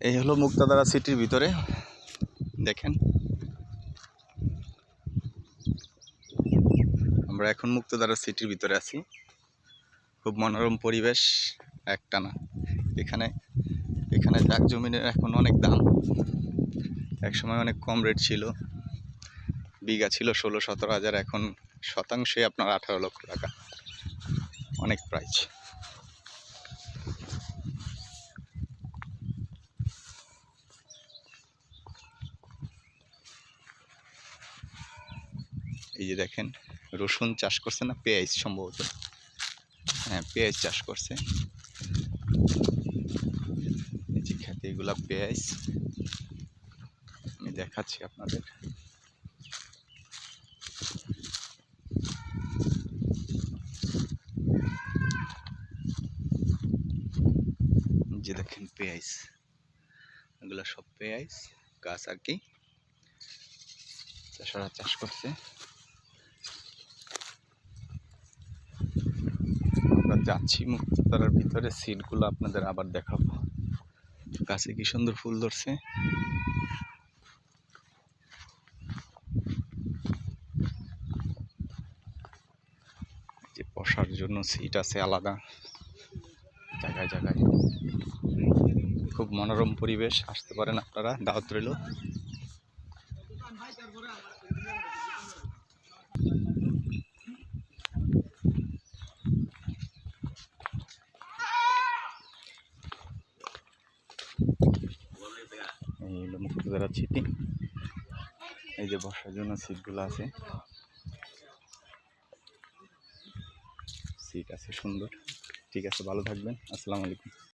এই হলো মুক্তাদারা সিটির ভিতরে। দেখেন। আমরা এখন মুক্তাদারা সিটির ভিতরে আছি। খুব মনোরম পরিবেশ, একটানা। এখানে এখানে জাগ জমিনের এখন অনেক দাম। এক সময় অনেক কম রেট ছিল। বিঘা ছিল ষোলো, সতেরো হাজার। এখন শতাংশে আপনার আঠারো লক্ষ টাকা। অনেক প্রাইস এই যে দেখেন, রসুন চাষ করছে না, পেঁয়াজ সম্ভবত। হ্যাঁ পেঁয়াজ চাষ করছে। এই যে খেতে এগুলা পেঁয়াজ। আমি দেখাচ্ছি আপনাদের। যে দেখেন পেঁয়াজ। এগুলা সব পেঁয়াজ, গাছ আর কি। চাষারা চাষ করছে। যাচ্ছি মুক্তারার ভিতরে সিটগুলো আপনাদের আবার দেখাবো। গাছে কি সুন্দর ফুল ধরছে। যে বসার জন্য সিট আছে আলাদা। জায়গায় জায়গায়। খুব মনোরম পরিবেশ, আসতে পারেন আপনারা, দাওয়াত রইল। হলো মুক্তদারা সিটি এই যে বসার জন্য সিটগুলো আছে। সিট আছে সুন্দর। ঠিক আছে, ভালো থাকবেন। আসসালামু আলাইকুম।